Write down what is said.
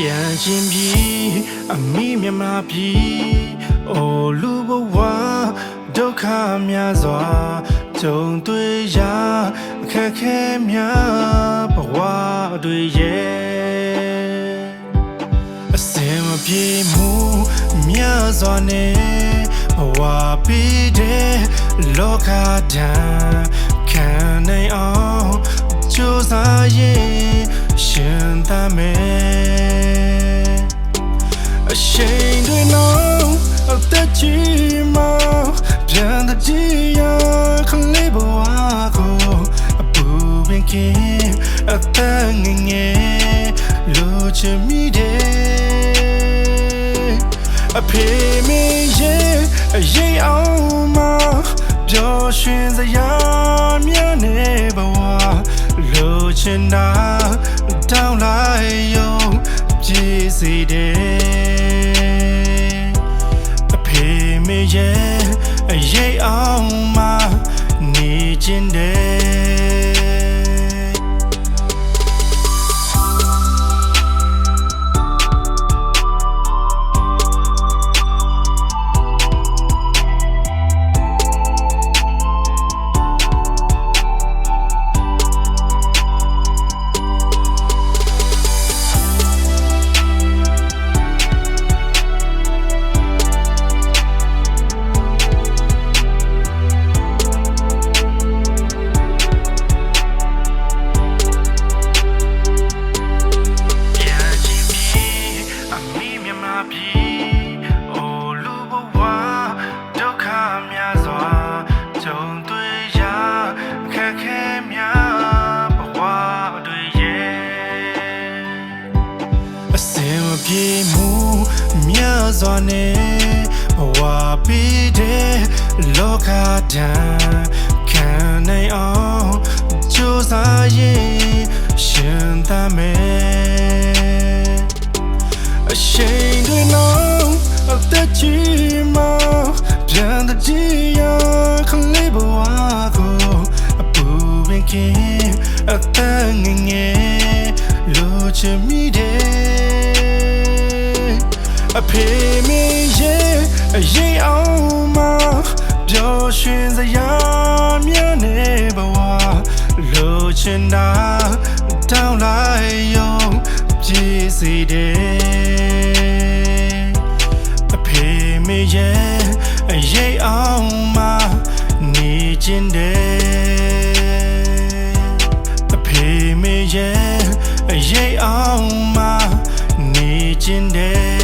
ပြန်ချင်းပြီအမိမြမပြီအိုလူဘဝဒုက္ခများစွာကြုံတွေ့ရာအခက်ခဲများဘဝတွေရဲ့အစင်မပြေမှုများစွာနဲ့ဘဝပြီးတဲ့လောကဒဏ်ခံနိုင်အောင်ကြိုးစားရင်ရှင်သမ က်ကြီးမှပြန်တဲ့ကြည်ရခလေးဘဝကိုအပူပင်ကင်းအသက်ငယ်ငယ်လိုချင်မိတယ်အဖေမေရဲ့အရေးအောင်မပျော်ရွှင်စရာများနေဘဝလိုချင်တာတောင်းလိုက်ရုံပြည့်စေတယ် အိုလူဘဝဒုက္ခများစွာကြုံတွေ့ရာအခက်ခဲများဘဝတွေရဲ့အစင်မပြေမှုများစွာနဲ့ဘဝပြီးတဲ့လောကဒဏ်ခံနိုင်အောင်ကြိုးစားရင်ရှင်သမ အသက်ကြီးမှပြန်တဲ့ကြည်ရခလေးဘဝကိုအပူပင်ကင်းအသက်ငယ်ငယ်လိုချင်မိတယ်အဖေမေရဲ့အရေးအောင်မပျော်ရွှင်စရာများနေဘဝလိုချင်တာတောင်းလိုက်ရုံပြည့်စေတယ်အဖေ မေရဲ့အရေးအောင်မနေခြင်းတယ်အဖေမေရဲ့အရေးအောင်မနေခြင်းတယ်